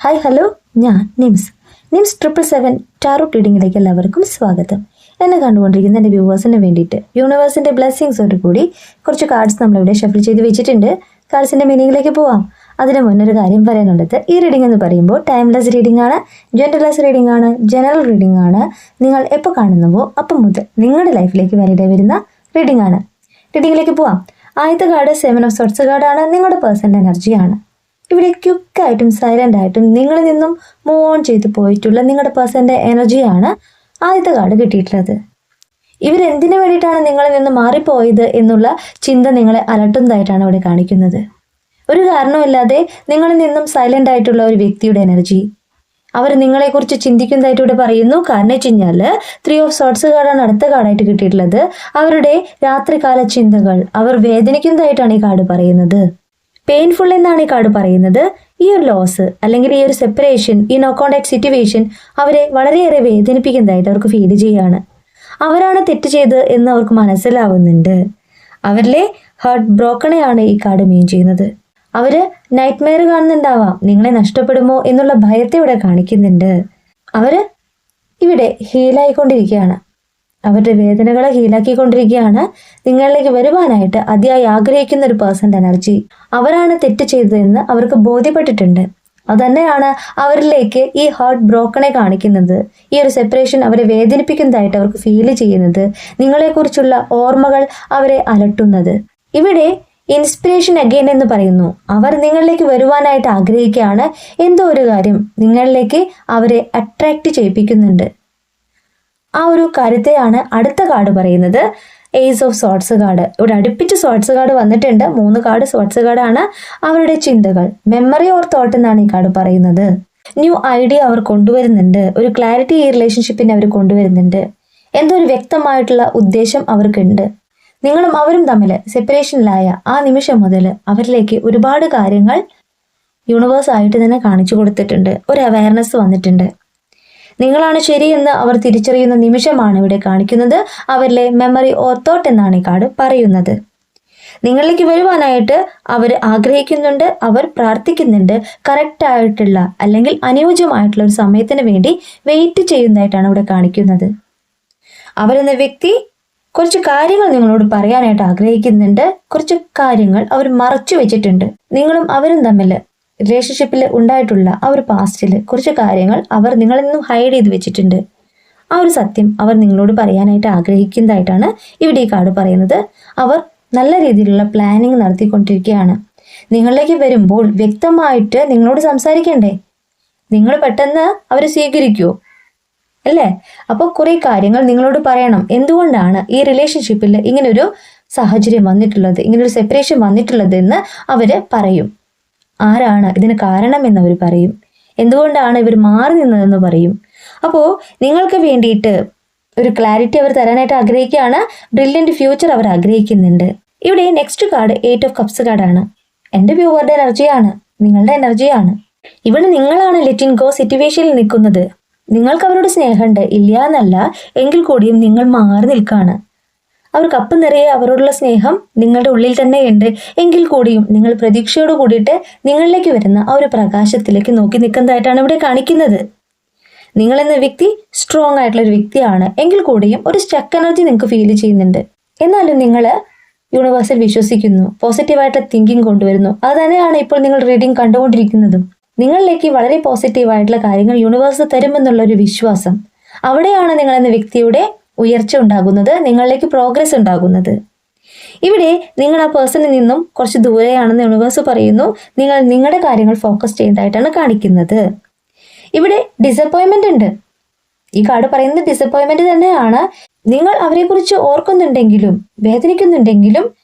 Hi hello ഞാൻ Nims. Nims triple seven tarot റീഡിങ്ങിലേക്ക് എല്ലാവർക്കും സ്വാഗതം. എന്നെ കണ്ടുകൊണ്ടിരിക്കുന്ന എന്റെ വ്യൂവേഴ്സിന് വേണ്ടിയിട്ട് യൂണിവേഴ്സിന്റെ ബ്ലെസ്സിങ്സോട് കൂടി കുറച്ച് കാർഡ്സ് നമ്മളിവിടെ ഷഫിൾ ചെയ്ത് വെച്ചിട്ടുണ്ട്. കാർഡ്സിന്റെ മീനിങ്ങിലേക്ക് പോവാം. അതിന് മുന്നൊരു കാര്യം പറയാനുള്ളത്. ഈ റീഡിംഗ് എന്ന് പറയുമ്പോൾ ടൈംലെസ് റീഡിംഗ് ആണ് ജെൻഡർലെസ് റീഡിംഗ് ആണ് ജനറൽ റീഡിംഗ് ആണ്. നിങ്ങൾ എപ്പോൾ കാണുന്നുവോ അപ്പം മുതൽ നിങ്ങളുടെ ലൈഫിലേക്ക് വരേണ്ടി വരുന്ന റീഡിംഗ് ആണ്. റീഡിങ്ങിലേക്ക് പോവാം. ആദ്യത്തെ കാർഡ് സെവൻ ഓഫ് സോട്ട്സ് കാർഡാണ് നിങ്ങളുടെ പേഴ്സന്റെ എനർജിയാണ് ഇവിടെ ക്യുക്കായിട്ടും സൈലന്റ് ആയിട്ടും നിങ്ങളിൽ നിന്നും മൂവ് ഓൺ ചെയ്ത് പോയിട്ടുള്ള നിങ്ങളുടെ പേഴ്സന്റെ എനർജിയാണ് ആദ്യത്തെ കാർഡ് കിട്ടിയിട്ടുള്ളത്. ഇവരെന്തിനു വേണ്ടിയിട്ടാണ് നിങ്ങളിൽ നിന്ന് മാറിപ്പോയത് എന്നുള്ള ചിന്ത നിങ്ങളെ അലട്ടുന്നതായിട്ടാണ് ഇവിടെ കാണിക്കുന്നത്. ഒരു കാരണവുമില്ലാതെ നിങ്ങളിൽ നിന്നും സൈലന്റ് ആയിട്ടുള്ള ഒരു വ്യക്തിയുടെ എനർജി അവർ നിങ്ങളെക്കുറിച്ച് ചിന്തിക്കുന്നതായിട്ട് ഇവിടെ പറയുന്നു. കാരണം വെച്ച് കഴിഞ്ഞാൽ ത്രീ ഓഫ് സോട്ട്സ് കാർഡാണ് അടുത്ത കാർഡായിട്ട് കിട്ടിയിട്ടുള്ളത്. അവരുടെ രാത്രികാല ചിന്തകൾ അവർ വേദനിക്കുന്നതായിട്ടാണ് ഈ കാർഡ് പറയുന്നത്. പെയിൻഫുൾ എന്നാണ് ഈ കാർഡ് പറയുന്നത്. ഈ ഒരു ലോസ് അല്ലെങ്കിൽ ഈ ഒരു സെപ്പറേഷൻ ഈ നോ കോണ്ടാക്ട് സിറ്റുവേഷൻ അവരെ വളരെയേറെ വേദനിപ്പിക്കുന്നതായിട്ട് അവർക്ക് ഫീൽ ചെയ്യാണ് അവരാണ് തെറ്റ് ചെയ്ത് എന്ന് അവർക്ക് മനസ്സിലാവുന്നുണ്ട്. അവരിലെ ഹാർട്ട് ബ്രോക്കണെയാണ് ഈ കാർഡ് മീൻ ചെയ്യുന്നത്. അവർ നൈറ്റ് മെയർ കാണുന്നുണ്ടാവാം നിങ്ങളെ നഷ്ടപ്പെടുമോ എന്നുള്ള ഭയത്തെ ഇവിടെ കാണിക്കുന്നുണ്ട്. അവർ ഇവിടെ ഹീലായിക്കൊണ്ടിരിക്കുകയാണ് അവരുടെ വേദനകളെ ഹീലാക്കിക്കൊണ്ടിരിക്കുകയാണ് നിങ്ങളിലേക്ക് വരുവാനായിട്ട് അതിയായി ആഗ്രഹിക്കുന്ന ഒരു പേഴ്സന്റെ എനർജി അവരാണ് തെറ്റ് ചെയ്തതെന്ന് അവർക്ക് ബോധ്യപ്പെട്ടിട്ടുണ്ട്. അതുതന്നെയാണ് അവരിലേക്ക് ഈ ഹാർട്ട് ബ്രോക്കണെ കാണിക്കുന്നത്. ഈ ഒരു സെപ്പറേഷൻ അവരെ വേദനിപ്പിക്കുന്നതായിട്ട് അവർക്ക് ഫീൽ ചെയ്യുന്നത്. നിങ്ങളെക്കുറിച്ചുള്ള ഓർമ്മകൾ അവരെ അലട്ടുന്നത്. ഇവിടെ ഇൻസ്പിറേഷൻ അഗെയിൻ എന്ന് പറയുന്നു. അവർ നിങ്ങളിലേക്ക് വരുവാനായിട്ട് ആഗ്രഹിക്കുകയാണ്. എന്തോ ഒരു കാര്യം നിങ്ങളിലേക്ക് അവരെ അട്രാക്റ്റ് ചെയ്യിപ്പിക്കുന്നുണ്ട്. ആ ഒരു കാര്യത്തെയാണ് അടുത്ത കാർഡ് പറയുന്നത്. Ace of swords card. ഇവിടെ അടുപ്പിച്ച് സോട്ട്സ് കാർഡ് വന്നിട്ടുണ്ട്. മൂന്ന് കാർഡ് സോട്ട്സ് കാർഡാണ്. അവരുടെ ചിന്തകൾ. മെമ്മറി ഓർ തോട്ട് എന്നാണ് ഈ കാർഡ് പറയുന്നത്. ന്യൂ ഐഡിയ അവർ കൊണ്ടുവരുന്നുണ്ട്. ഒരു ക്ലാരിറ്റി ഈ റിലേഷൻഷിപ്പിനെ അവർ കൊണ്ടുവരുന്നുണ്ട്. എന്തോ ഒരു വ്യക്തമായിട്ടുള്ള ഉദ്ദേശം അവർക്കുണ്ട്. നിങ്ങളും അവരും തമ്മിൽ സെപ്പറേഷനിലായ ആ നിമിഷം മുതൽ അവരിലേക്ക് ഒരുപാട് കാര്യങ്ങൾ യൂണിവേഴ്സായിട്ട് തന്നെ കാണിച്ചു കൊടുത്തിട്ടുണ്ട്. ഒരു അവയർനെസ് വന്നിട്ടുണ്ട്. നിങ്ങളാണ് ശരിയെന്ന് അവർ തിരിച്ചറിയുന്ന നിമിഷമാണ് ഇവിടെ കാണിക്കുന്നത്. അവരിലെ മെമ്മറി ഓർ തോട്ട് എന്നാണ് ഈ കാർഡ് പറയുന്നത്. നിങ്ങളിലേക്ക് വരുവാനായിട്ട് അവർ ആഗ്രഹിക്കുന്നുണ്ട് അവർ പ്രാർത്ഥിക്കുന്നുണ്ട്. കറക്റ്റായിട്ടുള്ള അല്ലെങ്കിൽ അനുയോജ്യമായിട്ടുള്ള ഒരു സമയത്തിന് വേണ്ടി വെയിറ്റ് ചെയ്യുന്നതായിട്ടാണ് ഇവിടെ കാണിക്കുന്നത്. അവരെന്ന വ്യക്തി കുറച്ച് കാര്യങ്ങൾ നിങ്ങളോട് പറയാനായിട്ട് ആഗ്രഹിക്കുന്നുണ്ട് കുറച്ച് കാര്യങ്ങൾ അവർ മറച്ചു വെച്ചിട്ടുണ്ട്. നിങ്ങളും അവരും തമ്മിൽ റിലേഷൻഷിപ്പിൽ ഉണ്ടായിട്ടുള്ള ആ ഒരു പാസ്റ്റിൽ കുറച്ച് കാര്യങ്ങൾ അവർ നിങ്ങളിൽ നിന്നും ഹൈഡ് ചെയ്ത് വെച്ചിട്ടുണ്ട്. ആ ഒരു സത്യം അവർ നിങ്ങളോട് പറയാനായിട്ട് ആഗ്രഹിക്കുന്നതായിട്ടാണ് ഇവിടെ ഈ കാർഡ് പറയുന്നത്. അവർ നല്ല രീതിയിലുള്ള പ്ലാനിങ് നടത്തിക്കൊണ്ടിരിക്കുകയാണ്. നിങ്ങളിലേക്ക് വരുമ്പോൾ വ്യക്തമായിട്ട് നിങ്ങളോട് സംസാരിക്കണ്ടേ? നിങ്ങൾ പെട്ടെന്ന് അവർ സ്വീകരിക്കുമോ അല്ലേ? അപ്പോൾ കുറേ കാര്യങ്ങൾ നിങ്ങളോട് പറയണം. എന്തുകൊണ്ടാണ് ഈ റിലേഷൻഷിപ്പിൽ ഇങ്ങനൊരു സാഹചര്യം വന്നിട്ടുള്ളത്? ഇങ്ങനൊരു സെപ്പറേഷൻ വന്നിട്ടുള്ളത് എന്ന് അവർ പറയും. ആരാണ്? ഇതിന് കാരണമെന്ന് അവർ പറയും. എന്തുകൊണ്ടാണ് ഇവർ മാറി നിന്നതെന്ന് പറയും. അപ്പോൾ നിങ്ങൾക്ക് വേണ്ടിയിട്ട് ഒരു ക്ലാരിറ്റി അവർ തരാനായിട്ട് ആഗ്രഹിക്കുകയാണ്. ബ്രില്യന്റ് ഫ്യൂച്ചർ അവർ ആഗ്രഹിക്കുന്നുണ്ട്. ഇവിടെ next card eight of cups കാർഡാണ് എന്റെ വ്യൂവറുടെ എനർജിയാണ്. നിങ്ങളുടെ എനർജിയാണ്. ഇവിടെ നിങ്ങളാണ് ലെറ്റിൻ ഗോ സിറ്റുവേഷനിൽ നിൽക്കുന്നത്. നിങ്ങൾക്ക് അവരോട് സ്നേഹമുണ്ട്. ഇല്ല എന്നല്ല. എങ്കിൽ കൂടിയും നിങ്ങൾ മാറി നിൽക്കുകയാണ് അവർക്ക് കപ്പ് നിറയെ അവരോടുള്ള സ്നേഹം നിങ്ങളുടെ ഉള്ളിൽ തന്നെ ഉണ്ട് എങ്കിൽ കൂടിയും നിങ്ങൾ പ്രതീക്ഷയോട് കൂടിയിട്ട് നിങ്ങളിലേക്ക് വരുന്ന ആ ഒരു പ്രകാശത്തിലേക്ക് നോക്കി നിൽക്കുന്നതായിട്ടാണ് ഇവിടെ കാണിക്കുന്നത്. നിങ്ങൾ എന്ന വ്യക്തി സ്ട്രോങ് ആയിട്ടുള്ള ഒരു വ്യക്തിയാണ്. എങ്കിൽ കൂടിയും ഒരു സ്റ്റക്ക് എനർജി നിങ്ങൾക്ക് ഫീൽ ചെയ്യുന്നുണ്ട്. എന്നാലും നിങ്ങൾ യൂണിവേഴ്സിൽ വിശ്വസിക്കുന്നു. പോസിറ്റീവായിട്ട് തിങ്കിങ് കൊണ്ടുവരുന്നു. അത് തന്നെയാണ് ഇപ്പോൾ നിങ്ങൾ റീഡിംഗ് കണ്ടുകൊണ്ടിരിക്കുന്നതും. നിങ്ങളിലേക്ക് വളരെ പോസിറ്റീവായിട്ടുള്ള കാര്യങ്ങൾ യൂണിവേഴ്സ് തരുമെന്നുള്ള ഒരു വിശ്വാസം. അവിടെയാണ് നിങ്ങൾ എന്ന വ്യക്തിയുടെ ഉയർച്ച ഉണ്ടാകുന്നത് നിങ്ങളിലേക്ക് പ്രോഗ്രസ് ഉണ്ടാകുന്നത്. ഇവിടെ നിങ്ങൾ ആ പേഴ്സണിൽ നിന്നും കുറച്ച് ദൂരെയാണെന്ന് യൂണിവേഴ്സ് പറയുന്നു. നിങ്ങൾ നിങ്ങളുടെ കാര്യങ്ങൾ ഫോക്കസ് ചെയ്യുന്നതായിട്ടാണ് കാണിക്കുന്നത്. ഇവിടെ ഡിസപ്പോയിൻമെന്റ് ഉണ്ട്. ഈ കാർഡ് പറയുന്നത് ഡിസപ്പോയിൻമെന്റ് തന്നെയാണ്. നിങ്ങൾ അവരെക്കുറിച്ച് ഓർക്കുന്നുണ്ടെങ്കിലും വേദനിക്കുന്നുണ്ടെങ്കിലും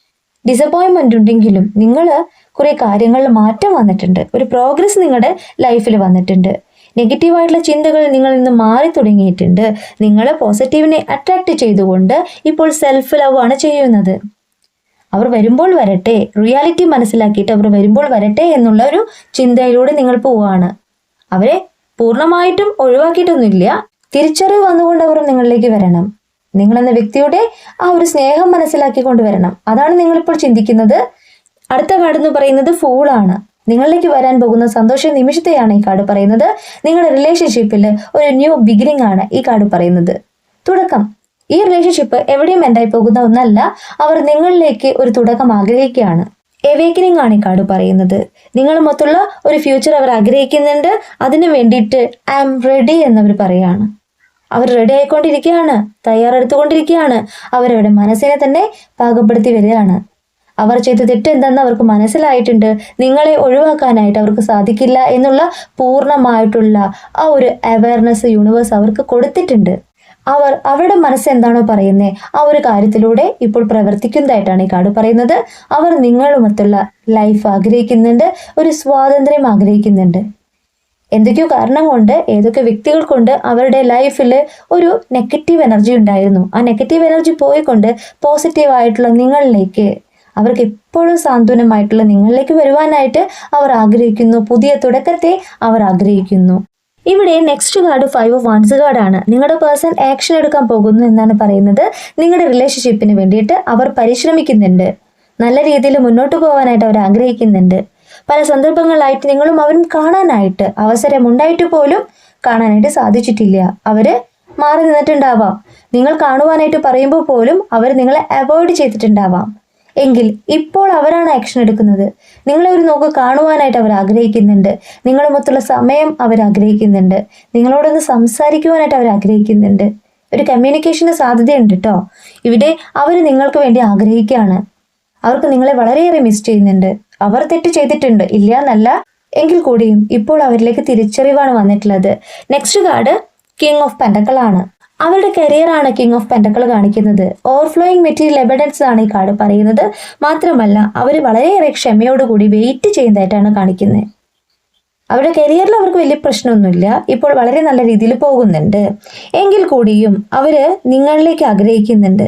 ഡിസപ്പോയിൻമെന്റ് ഉണ്ടെങ്കിലും നിങ്ങൾ കുറേ കാര്യങ്ങളിൽ മാറ്റം വന്നിട്ടുണ്ട്. ഒരു പ്രോഗ്രസ് നിങ്ങളുടെ ലൈഫിൽ വന്നിട്ടുണ്ട്. നെഗറ്റീവായിട്ടുള്ള ചിന്തകൾ നിങ്ങളിൽ നിന്ന് മാറി തുടങ്ങിയിട്ടുണ്ട്. നിങ്ങൾ പോസിറ്റീവിനെ അട്രാക്ട് ചെയ്തുകൊണ്ട് ഇപ്പോൾ സെൽഫ് ലവ് ആണ് ചെയ്യുന്നത്. അവർ വരുമ്പോൾ വരട്ടെ റിയാലിറ്റി മനസ്സിലാക്കിയിട്ട് അവർ വരുമ്പോൾ വരട്ടെ എന്നുള്ള ഒരു ചിന്തയിലൂടെ നിങ്ങൾ പോവുകയാണ്. അവരെ പൂർണമായിട്ടും ഒഴിവാക്കിയിട്ടൊന്നുമില്ല തിരിച്ചറിവ് വന്നുകൊണ്ട് അവർ നിങ്ങളിലേക്ക് വരണം. നിങ്ങളെന്ന വ്യക്തിയുടെ ആ ഒരു സ്നേഹം മനസ്സിലാക്കിക്കൊണ്ട് വരണം. അതാണ് നിങ്ങളിപ്പോൾ ചിന്തിക്കുന്നത്. അടുത്ത കാർഡ് എന്ന് പറയുന്നത് ഫൂളാണ് നിങ്ങളിലേക്ക് വരാൻ പോകുന്ന സന്തോഷ നിമിഷത്തെയാണ് ഈ കാർഡ് പറയുന്നത്. നിങ്ങളുടെ റിലേഷൻഷിപ്പിൽ ഒരു ന്യൂ ബിഗിനിങ് ആണ് ഈ കാർഡ് പറയുന്നത്. തുടക്കം. ഈ റിലേഷൻഷിപ്പ് എവിടെയും എൻഡായി പോകുന്ന ഒന്നല്ല അവർ നിങ്ങളിലേക്ക് ഒരു തുടക്കം ആഗ്രഹിക്കുകയാണ്. എവേക്കനിങ് ആണ് ഈ കാർഡ് പറയുന്നത്. നിങ്ങളുമൊത്തുള്ള ഒരു ഫ്യൂച്ചർ അവർ ആഗ്രഹിക്കുന്നുണ്ട്. അതിനു വേണ്ടിയിട്ട് ഐ ആം റെഡി എന്നവർ പറയുകയാണ്. അവർ റെഡി ആയിക്കൊണ്ടിരിക്കുകയാണ് തയ്യാറെടുത്തുകൊണ്ടിരിക്കുകയാണ്. അവരവരുടെ മനസ്സിനെ തന്നെ പാകപ്പെടുത്തി വരികയാണ്. അവർ ചെയ്ത തെറ്റെന്തെന്ന് അവർക്ക് മനസ്സിലായിട്ടുണ്ട്. നിങ്ങളെ ഒഴിവാക്കാനായിട്ട് അവർക്ക് സാധിക്കില്ല എന്നുള്ള പൂർണമായിട്ടുള്ള ആ ഒരു അവയർനെസ് യൂണിവേഴ്സ് അവർക്ക് കൊടുത്തിട്ടുണ്ട്. അവർ അവരുടെ മനസ്സ് എന്താണോ പറയുന്നത് ആ ഒരു കാര്യത്തിലൂടെ ഇപ്പോൾ പ്രവർത്തിക്കുന്നതായിട്ടാണ് ഈ കാർഡ് പറയുന്നത്. അവർ നിങ്ങളുമൊത്തുള്ള ലൈഫ് ആഗ്രഹിക്കുന്നുണ്ട് ഒരു സ്വാതന്ത്ര്യം ആഗ്രഹിക്കുന്നുണ്ട്. എന്തൊക്കെയോ കാരണം കൊണ്ട് ഏതൊക്കെ വ്യക്തികൾ കൊണ്ട് അവരുടെ ലൈഫിൽ ഒരു നെഗറ്റീവ് എനർജി ഉണ്ടായിരുന്നു. ആ നെഗറ്റീവ് എനർജി പോയിക്കൊണ്ട് പോസിറ്റീവായിട്ടുള്ള നിങ്ങളിലേക്ക് അവർക്ക് എപ്പോഴും സാന്ത്വനമായിട്ടുള്ള നിങ്ങളിലേക്ക് വരുവാനായിട്ട് അവർ ആഗ്രഹിക്കുന്നു. പുതിയ തുടക്കത്തെ അവർ ആഗ്രഹിക്കുന്നു. ഇവിടെ next card five of wands കാർഡാണ് നിങ്ങളുടെ പേഴ്സൺ ആക്ഷൻ എടുക്കാൻ പോകുന്നു എന്നാണ് പറയുന്നത്. നിങ്ങളുടെ റിലേഷൻഷിപ്പിന് വേണ്ടിയിട്ട് അവർ പരിശ്രമിക്കുന്നുണ്ട്. നല്ല രീതിയിൽ മുന്നോട്ട് പോകാനായിട്ട് അവർ ആഗ്രഹിക്കുന്നുണ്ട്. പല സന്ദർഭങ്ങളായിട്ട് നിങ്ങളും അവരും കാണാനായിട്ട് അവസരമുണ്ടായിട്ട് പോലും കാണാനായിട്ട് സാധിച്ചിട്ടില്ല. അവർ മാറി നിന്നിട്ടുണ്ടാവാം. നിങ്ങൾ കാണുവാനായിട്ട് പറയുമ്പോൾ പോലും അവർ നിങ്ങളെ അവോയ്ഡ് ചെയ്തിട്ടുണ്ടാവാം. എങ്കിൽ ഇപ്പോൾ അവരാണ് ആക്ഷൻ എടുക്കുന്നത്. നിങ്ങളെ ഒരു നോക്ക് കാണുവാനായിട്ട് അവർ ആഗ്രഹിക്കുന്നുണ്ട്. നിങ്ങളുമൊത്തുള്ള സമയം അവർ ആഗ്രഹിക്കുന്നുണ്ട്. നിങ്ങളോടൊന്ന് സംസാരിക്കുവാനായിട്ട് അവർ ആഗ്രഹിക്കുന്നുണ്ട്. ഒരു കമ്മ്യൂണിക്കേഷന് സാധ്യതയുണ്ട് കേട്ടോ ഇവിടെ അവർ നിങ്ങൾക്ക് വേണ്ടി ആഗ്രഹിക്കുകയാണ്. അവർക്ക് നിങ്ങളെ വളരെയേറെ മിസ് ചെയ്യുന്നുണ്ട്. അവർ തെറ്റ് ചെയ്തിട്ടുണ്ട്. ഇല്ല എന്നല്ല. എങ്കിൽ കൂടിയും ഇപ്പോൾ അവരിലേക്ക് തിരിച്ചറിവാണ് വന്നിട്ടുള്ളത്. Next card king of pentacles ആണ്. അവരുടെ കരിയറാണ് കിങ് ഓഫ് പെൻഡക്കൾ കാണിക്കുന്നത്. ഓവർഫ്ലോയിങ് മെറ്റീരിയൽ എവിഡൻസ് ആണ് ഈ കാർഡ് പറയുന്നത്. മാത്രമല്ല അവർ വളരെയേറെ ക്ഷമയോടുകൂടി വെയിറ്റ് ചെയ്യുന്നതായിട്ടാണ് കാണിക്കുന്നത്. അവരുടെ കരിയറിൽ അവർക്ക് വലിയ പ്രശ്നമൊന്നുമില്ല. ഇപ്പോൾ വളരെ നല്ല രീതിയിൽ പോകുന്നുണ്ട്. എങ്കിൽ കൂടിയും അവർ നിങ്ങളിലേക്ക് ആഗ്രഹിക്കുന്നുണ്ട്.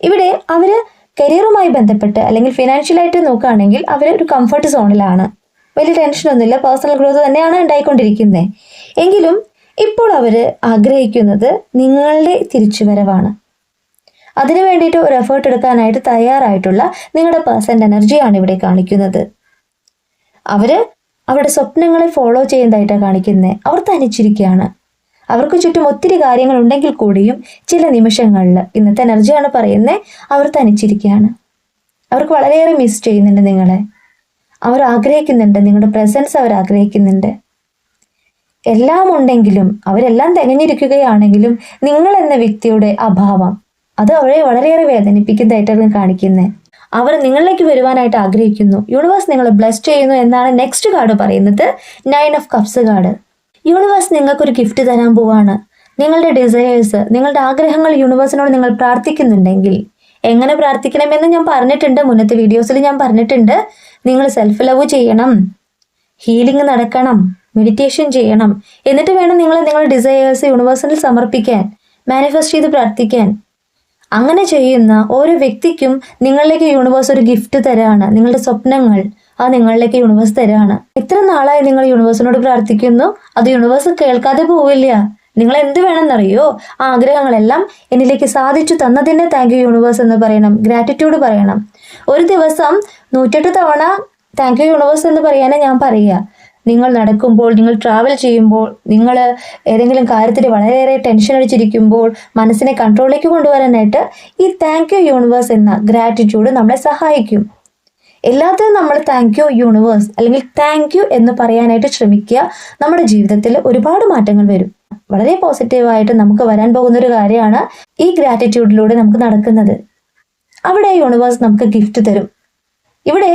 ഇവിടെ അവർ കരിയറുമായി ബന്ധപ്പെട്ട് അല്ലെങ്കിൽ ഫിനാൻഷ്യലായിട്ട് നോക്കുകയാണെങ്കിൽ അവർ ഒരു കംഫർട്ട് സോണിലാണ് വലിയ ടെൻഷനൊന്നുമില്ല പേഴ്സണൽ ഗ്രോത്ത് തന്നെയാണ് ഉണ്ടായിക്കൊണ്ടിരിക്കുന്നത്. എങ്കിലും ഇപ്പോൾ അവർ ആഗ്രഹിക്കുന്നത് നിങ്ങളുടെ തിരിച്ചുവരവാണ്. അതിനു വേണ്ടിയിട്ട് ഒരു എഫേർട്ട് എടുക്കാനായിട്ട് തയ്യാറായിട്ടുള്ള നിങ്ങളുടെ പേഴ്സന്റ് എനർജിയാണ് ഇവിടെ കാണിക്കുന്നത്. അവർ അവരുടെ സ്വപ്നങ്ങളെ ഫോളോ ചെയ്യുന്നതായിട്ടാണ് കാണിക്കുന്നത് അവർ തനിച്ചിരിക്കുകയാണ്. അവർക്ക് ചുറ്റും ഒത്തിരി കാര്യങ്ങൾ ഉണ്ടെങ്കിൽ കൂടിയും ചില നിമിഷങ്ങളിൽ ഇന്നത്തെ എനർജിയാണ് പറയുന്നത് അവർ തനിച്ചിരിക്കുകയാണ്. അവർക്ക് വളരെയേറെ മിസ് ചെയ്യുന്നുണ്ട് നിങ്ങളെ. അവർ ആഗ്രഹിക്കുന്നുണ്ട്. നിങ്ങളുടെ പ്രസൻസ് അവർ ആഗ്രഹിക്കുന്നുണ്ട്. എല്ലാം ഉണ്ടെങ്കിലും അവരെല്ലാം തികഞ്ഞിരിക്കുകയാണെങ്കിലും നിങ്ങൾ എന്ന വ്യക്തിയുടെ അഭാവം. അത് അവരെ വളരെയേറെ വേദനിപ്പിക്കുന്നതായിട്ടാണ് കാണിക്കുന്നത് അവർ നിങ്ങളിലേക്ക് വരുവാനായിട്ട് ആഗ്രഹിക്കുന്നു. യൂണിവേഴ്സ് നിങ്ങളെ ബ്ലസ് ചെയ്യുന്നു എന്നാണ് നെക്സ്റ്റ് കാർഡ് പറയുന്നത്. Nine of cups card universe നിങ്ങൾക്കൊരു ഗിഫ്റ്റ് തരാൻ പോവാണ്. നിങ്ങളുടെ ഡിസയേഴ്സ് നിങ്ങളുടെ ആഗ്രഹങ്ങൾ യൂണിവേഴ്സിനോട് നിങ്ങൾ പ്രാർത്ഥിക്കുന്നുണ്ടെങ്കിൽ എങ്ങനെ പ്രാർത്ഥിക്കണമെന്ന് ഞാൻ പറഞ്ഞിട്ടുണ്ട്. മുന്നത്തെ വീഡിയോസിൽ ഞാൻ പറഞ്ഞിട്ടുണ്ട്. നിങ്ങൾ സെൽഫ് ലവ് ചെയ്യണം. ഹീലിംഗ് നടക്കണം. മെഡിറ്റേഷൻ ചെയ്യണം. എന്നിട്ട് വേണം നിങ്ങൾ നിങ്ങളുടെ ഡിസയേഴ്സ് യൂണിവേഴ്സിൽ സമർപ്പിക്കാൻ മാനിഫെസ്റ്റ് ചെയ്ത് പ്രാർത്ഥിക്കാൻ. അങ്ങനെ ചെയ്യുന്ന ഓരോ വ്യക്തിക്കും നിങ്ങളിലേക്ക് യൂണിവേഴ്സ് ഒരു ഗിഫ്റ്റ് തരാണ്. നിങ്ങളുടെ സ്വപ്നങ്ങൾ ആ നിങ്ങളിലേക്ക് യൂണിവേഴ്സ് തരാണ്. എത്ര നാളായി നിങ്ങൾ യൂണിവേഴ്സിനോട് പ്രാർത്ഥിക്കുന്നു. അത് യൂണിവേഴ്സ് കേൾക്കാതെ പോവില്ല. നിങ്ങൾ എന്ത് വേണമെന്നറിയോ? ആ ആഗ്രഹങ്ങളെല്ലാം എന്നിലേക്ക് സാധിച്ചു തന്നതിന് താങ്ക് യു യൂണിവേഴ്സ് എന്ന് പറയണം. ഗ്രാറ്റിറ്റ്യൂഡ് പറയണം. ഒരു ദിവസം നൂറ്റെട്ട് തവണ താങ്ക് യു യൂണിവേഴ്സ് എന്ന് പറയാനേ ഞാൻ പറയുക. നിങ്ങൾ നടക്കുമ്പോൾ നിങ്ങൾ ട്രാവൽ ചെയ്യുമ്പോൾ നിങ്ങൾ ഏതെങ്കിലും കാര്യത്തിൽ വളരെയേറെ ടെൻഷൻ അടിച്ചിരിക്കുമ്പോൾ മനസ്സിനെ കൺട്രോളിലേക്ക് കൊണ്ടുവരാനായിട്ട് ഈ താങ്ക് യു യൂണിവേഴ്സ് എന്ന ഗ്രാറ്റിറ്റ്യൂഡ് നമ്മളെ സഹായിക്കും. എല്ലാത്തിനും നമ്മൾ താങ്ക് യു യൂണിവേഴ്സ് അല്ലെങ്കിൽ താങ്ക് യു എന്ന് പറയാനായിട്ട് ശ്രമിക്കുക. നമ്മുടെ ജീവിതത്തിൽ ഒരുപാട് മാറ്റങ്ങൾ വരും. വളരെ പോസിറ്റീവായിട്ട് നമുക്ക് വരാൻ പോകുന്ന ഒരു കാര്യമാണ് ഈ ഗ്രാറ്റിറ്റ്യൂഡിലൂടെ നമുക്ക് നടക്കുന്നത്. അവിടെ യൂണിവേഴ്സ് നമുക്ക് ഗിഫ്റ്റ് തരും. ഇവിടെ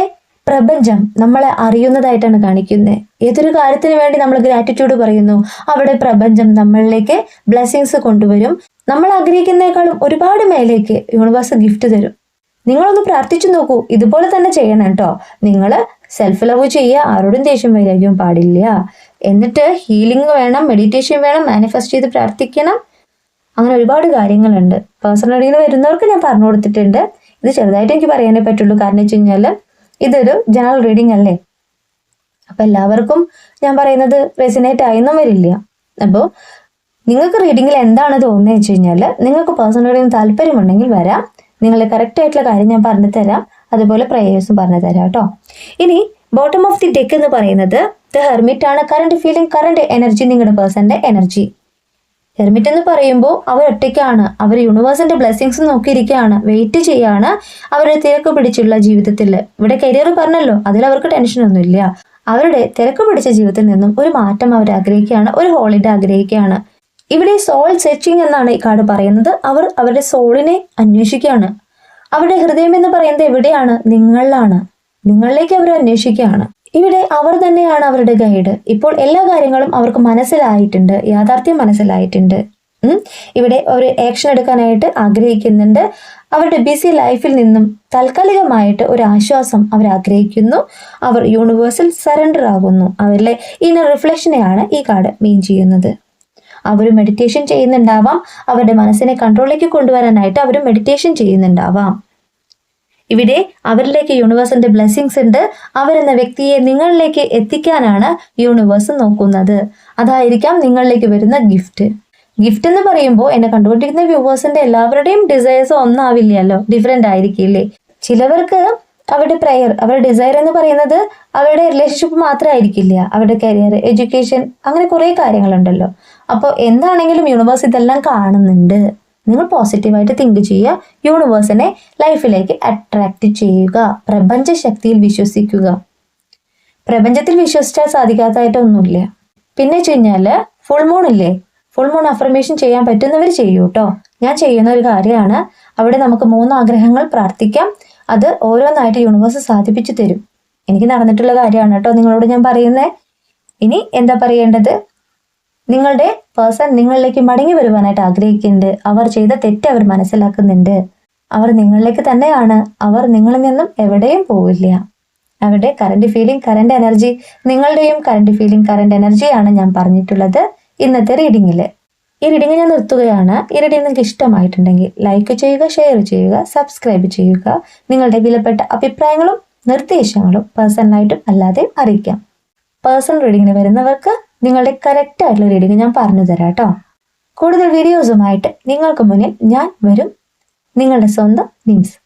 പ്രപഞ്ചം നമ്മളെ അറിയുന്നതായിട്ടാണ് കാണിക്കുന്നത്. ഏതൊരു കാര്യത്തിന് വേണ്ടി നമ്മൾ ഗ്രാറ്റിറ്റ്യൂഡ് പറയുന്നു അവിടെ പ്രപഞ്ചം നമ്മളിലേക്ക് ബ്ലെസ്സിങ്സ് കൊണ്ടുവരും. നമ്മൾ ആഗ്രഹിക്കുന്നേക്കാളും ഒരുപാട് മേലേക്ക് യൂണിവേഴ്സ് ഗിഫ്റ്റ് തരും. നിങ്ങളൊന്ന് പ്രാർത്ഥിച്ചു നോക്കൂ ഇതുപോലെ തന്നെ ചെയ്യണം കേട്ടോ. നിങ്ങൾ സെൽഫ് ലവ് ചെയ്യുക ആരോടും ദേഷ്യം വൈരാഗ്യവും പാടില്ല. എന്നിട്ട് ഹീലിംഗ് വേണം മെഡിറ്റേഷൻ വേണം മാനിഫെസ്റ്റ് ചെയ്ത് പ്രാർത്ഥിക്കണം. അങ്ങനെ ഒരുപാട് കാര്യങ്ങളുണ്ട്. പേഴ്സണൽ വരുന്നവർക്ക് ഞാൻ പറഞ്ഞു കൊടുത്തിട്ടുണ്ട്. ഇത് ചെറുതായിട്ട് എനിക്ക് പറയാനേ പറ്റുള്ളൂ. കാരണം വെച്ച് കഴിഞ്ഞാൽ ഇതൊരു ജനറൽ റീഡിംഗ് അല്ലേ? അപ്പം എല്ലാവർക്കും ഞാൻ പറയുന്നത് റെസിനേറ്റ് ആയെന്നും വരില്ല. അപ്പോൾ നിങ്ങൾക്ക് റീഡിങ്ങിൽ എന്താണ് തോന്നുന്നത് വെച്ച് കഴിഞ്ഞാൽ നിങ്ങൾക്ക് പേഴ്സണൽ റീഡിങ് താല്പര്യമുണ്ടെങ്കിൽ വരാം. നിങ്ങൾ കറക്റ്റ് ആയിട്ടുള്ള കാര്യം ഞാൻ പറഞ്ഞു തരാം. അതുപോലെ പ്രേയേഴ്സും പറഞ്ഞു തരാം കേട്ടോ. ഇനി ബോട്ടം ഓഫ് ദി ഡെക്ക് എന്ന് പറയുന്നത് ദ ഹെർമിറ്റ് ആണ്. കറണ്ട് ഫീലിംഗ് കറണ്ട് എനർജി നിങ്ങളുടെ പേഴ്സന്റെ എനർജി ഹെർമിറ്റ് എന്ന് പറയുമ്പോൾ അവർ ഒറ്റയ്ക്കാണ്. അവർ യൂണിവേഴ്സിന്റെ ബ്ലെസ്സിങ്സ് നോക്കിയിരിക്കുകയാണ്. വെയിറ്റ് ചെയ്യാണ് അവരുടെ തിരക്ക് പിടിച്ചുള്ള ജീവിതത്തിൽ. ഇവിടെ കരിയർ പറഞ്ഞല്ലോ അതിൽ അവർക്ക് ടെൻഷനൊന്നുമില്ല അവരുടെ തിരക്ക് പിടിച്ച ജീവിതത്തിൽ നിന്നും ഒരു മാറ്റം അവർ ആഗ്രഹിക്കുകയാണ് ഒരു ഹോളിഡേ ആഗ്രഹിക്കുകയാണ്. ഇവിടെ സോൾ സെർച്ചിങ് എന്നാണ് ഈ കാർഡ് പറയുന്നത്. അവർ അവരുടെ സോളിനെ അന്വേഷിക്കുകയാണ്. അവരുടെ ഹൃദയം എന്ന് പറയുന്നത് എവിടെയാണ്? നിങ്ങളിലാണ്. നിങ്ങളിലേക്ക് അവർ അന്വേഷിക്കുകയാണ്. ഇവിടെ അവർ തന്നെയാണ് അവരുടെ ഗൈഡ് ഇപ്പോൾ എല്ലാ കാര്യങ്ങളും അവർക്ക് മനസ്സിലായിട്ടുണ്ട് യാഥാർത്ഥ്യം മനസ്സിലായിട്ടുണ്ട്. ഇവിടെ ഒരു ആക്ഷൻ എടുക്കാനായിട്ട് ആഗ്രഹിക്കുന്നുണ്ട്. അവരുടെ ബിസി ലൈഫിൽ നിന്നും താൽക്കാലികമായിട്ട് ഒരു ആശ്വാസം അവർ ആഗ്രഹിക്കുന്നു. അവർ യൂണിവേഴ്സിൽ സറണ്ടർ ആകുന്നു. അവരിലെ ഇന്നർ റിഫ്ലക്ഷനെയാണ് ഈ കാർഡ് മീൻ ചെയ്യുന്നത്. അവർ മെഡിറ്റേഷൻ ചെയ്യുന്നുണ്ടാവാം. അവരുടെ മനസ്സിനെ കൺട്രോളിലേക്ക് കൊണ്ടുവരാനായിട്ട് അവർ മെഡിറ്റേഷൻ ചെയ്യുന്നുണ്ടാവാം. ഇവിടെ അവരിലേക്ക് യൂണിവേഴ്സിന്റെ ബ്ലെസ്സിങ്സ് ഉണ്ട്. അവരെന്ന വ്യക്തിയെ നിങ്ങളിലേക്ക് എത്തിക്കാനാണ് യൂണിവേഴ്സ് നോക്കുന്നത്. അതായിരിക്കാം നിങ്ങളിലേക്ക് വരുന്ന ഗിഫ്റ്റ് ഗിഫ്റ്റ് എന്ന് പറയുമ്പോൾ എന്നെ കണ്ടുകൊണ്ടിരിക്കുന്ന വ്യൂവേഴ്സിന്റെ എല്ലാവരുടെയും ഡിസയേഴ്സ് ഒന്നാവില്ലല്ലോ. ഡിഫറെന്റ് ആയിരിക്കില്ലേ? ചിലവർക്ക് അവരുടെ പ്രയർ അവരുടെ ഡിസയർ എന്ന് പറയുന്നത് അവരുടെ റിലേഷൻഷിപ്പ് മാത്രമായിരിക്കില്ല. അവരുടെ കരിയർ എഡ്യൂക്കേഷൻ അങ്ങനെ കുറേ കാര്യങ്ങളുണ്ടല്ലോ. അപ്പോൾ എന്താണെങ്കിലും യൂണിവേഴ്സ് ഇതെല്ലാം കാണുന്നുണ്ട്. നിങ്ങൾ പോസിറ്റീവായിട്ട് തിങ്ക് ചെയ്യുക. യൂണിവേഴ്സിനെ ലൈഫിലേക്ക് അട്രാക്റ്റ് ചെയ്യുക. പ്രപഞ്ച ശക്തിയിൽ വിശ്വസിക്കുക. പ്രപഞ്ചത്തിൽ വിശ്വസിച്ചാൽ സാധിക്കാത്തതായിട്ടൊന്നുമില്ല. പിന്നെ വെച്ച് കഴിഞ്ഞാൽ ഫുൾ മൂൺ ഇല്ലേ? ഫുൾ മൂൺ അഫർമേഷൻ ചെയ്യാൻ പറ്റുന്നവർ ചെയ്യൂ കേട്ടോ ഞാൻ ചെയ്യുന്ന ഒരു കാര്യമാണ്. അവിടെ നമുക്ക് മൂന്ന് ആഗ്രഹങ്ങൾ പ്രാർത്ഥിക്കാം. അത് ഓരോന്നായിട്ട് യൂണിവേഴ്സ് സാധിപ്പിച്ചു തരും. എനിക്ക് നടന്നിട്ടുള്ള കാര്യമാണ് കേട്ടോ നിങ്ങളോട് ഞാൻ പറയുന്നത് ഇനി എന്താ പറയേണ്ടത്? നിങ്ങളുടെ പേഴ്സൺ നിങ്ങളിലേക്ക് മടങ്ങി വരുവാനായിട്ട് ആഗ്രഹിക്കുന്നുണ്ട്. അവർ ചെയ്ത തെറ്റ് അവർ മനസ്സിലാക്കുന്നുണ്ട്. അവർ നിങ്ങളിലേക്ക് തന്നെയാണ്. അവർ നിങ്ങളിൽ നിന്നും എവിടെയും പോവില്ല. അവരുടെ കറണ്ട് ഫീലിംഗ് കറണ്ട് എനർജി നിങ്ങളുടെയും കറണ്ട് ഫീലിംഗ് കറണ്ട് എനർജിയാണ് ഞാൻ പറഞ്ഞിട്ടുള്ളത് ഇന്നത്തെ റീഡിങ്ങിൽ ഈ റീഡിംഗ് ഞാൻ നിർത്തുകയാണ്. ഈ റീഡിംഗ് നിങ്ങൾക്ക് ഇഷ്ടമായിട്ടുണ്ടെങ്കിൽ ലൈക്ക് ചെയ്യുക ഷെയർ ചെയ്യുക സബ്സ്ക്രൈബ് ചെയ്യുക. നിങ്ങളുടെ വിലപ്പെട്ട അഭിപ്രായങ്ങളും നിർദ്ദേശങ്ങളും പേഴ്സണലായിട്ടും അല്ലാതെയും അറിയിക്കാം. പേഴ്സണൽ റീഡിങ്ങിന് വരുന്നവർക്ക് നിങ്ങളുടെ കറക്റ്റ് ആയിട്ടുള്ള റീഡിങ് ഞാൻ പറഞ്ഞു തരാം കേട്ടോ. കൂടുതൽ വീഡിയോസുമായിട്ട് നിങ്ങൾക്ക് മുന്നിൽ ഞാൻ വരും. നിങ്ങളുടെ സ്വന്തം നിംസ്.